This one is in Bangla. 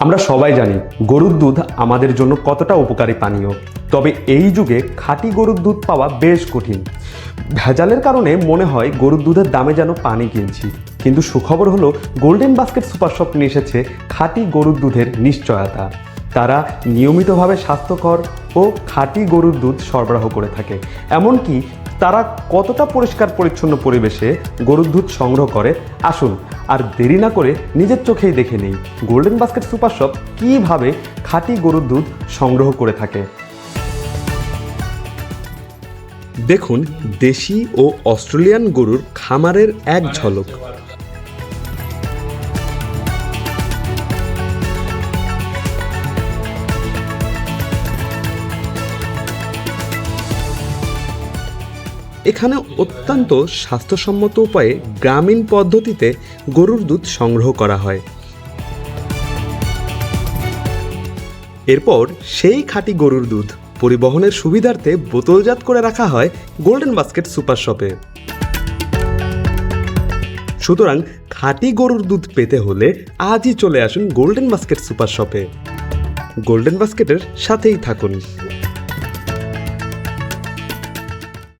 আমরা সবাই জানি গরুর দুধ আমাদের জন্য কতটা উপকারী পানীয়। তবে এই যুগে খাঁটি গরুর দুধ পাওয়া বেশ কঠিন। ভেজালের কারণে মনে হয় গরুর দুধের দামে যেন পানি কিনছি। কিন্তু সুখবর হলো গোল্ডেন বাস্কেট সুপার শপ নিয়ে এসেছে খাঁটি গরুর দুধের নিশ্চয়তা। তারা নিয়মিতভাবে স্বাস্থ্যকর ও খাঁটি গরুর দুধ সরবরাহ করে থাকে। এমনকি তারা কতটা পরিষ্কার পরিচ্ছন্ন পরিবেশে গরুর দুধ সংগ্রহ করে? আসুন, আর দেরি না করে নিজের চোখেই দেখে নেই গোল্ডেন বাস্কেট সুপার শপ কীভাবে খাঁটি গরুর দুধ সংগ্রহ করে থাকে। দেখুন, দেশি ও অস্ট্রেলিয়ান গরুর খামারের এক ঝলক। এখানে অত্যন্ত স্বাস্থ্যসম্মত উপায়ে গ্রামীণ পদ্ধতিতে গরুর দুধ সংগ্রহ করা হয়। এরপর সেই খাঁটি গরুর দুধ পরিবহনের সুবিধার্থে বোতলজাত করে রাখা হয় গোল্ডেন বাস্কেট সুপার শপে সুতরাং খাঁটি গরুর দুধ পেতে হলে আজই চলে আসুন গোল্ডেন বাস্কেট সুপার শপে গোল্ডেন বাস্কেটের সাথেই থাকুন।